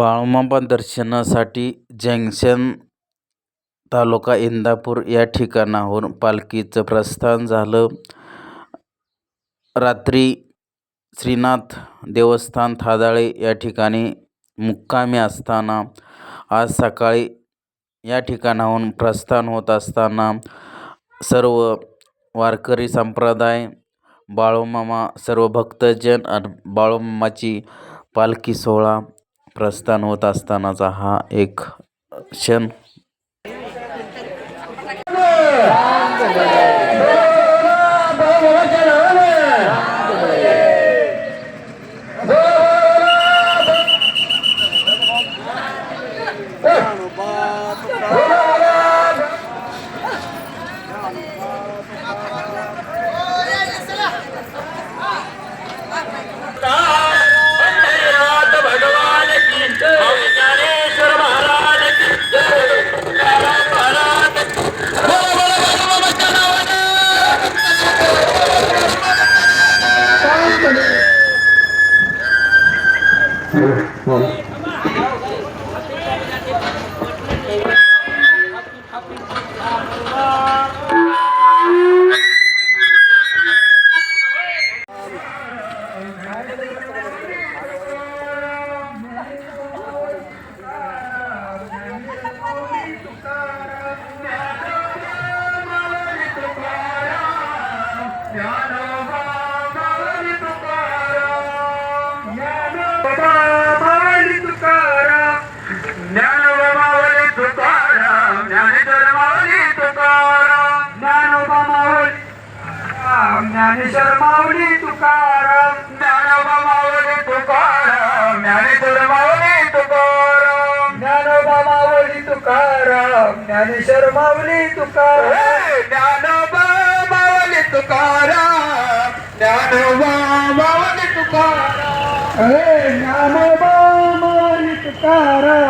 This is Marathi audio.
बाळूमामा दर्शनासाठी जंक्शन तालुका इंदापूर या ठिकाणाहून पालखीचं प्रस्थान झालं. रात्री श्रीनाथ देवस्थान थादाळे या ठिकाणी मुक्कामी असताना आज सकाळी या ठिकाणाहून प्रस्थान होत असताना सर्व वारकरी संप्रदाय बाळूमामा सर्व भक्तजन आणि बाळूमामाची पालखी सोहळा प्रस्थान होत असतानाचा हा एक क्षण माऊली ज्ञानेश्वर माऊली तुकाराम ज्ञानोबा माऊली तुकाराम ज्ञानेश्वर माऊली तुकाराम ज्ञानोबा माऊली तुकाराम ज्ञानेश्वर माऊली तुकाराम ज्ञानोबा माऊली तुकाराम ज्ञानोबा माऊली तुकाराम ज्ञानोबा माऊली तुकाराम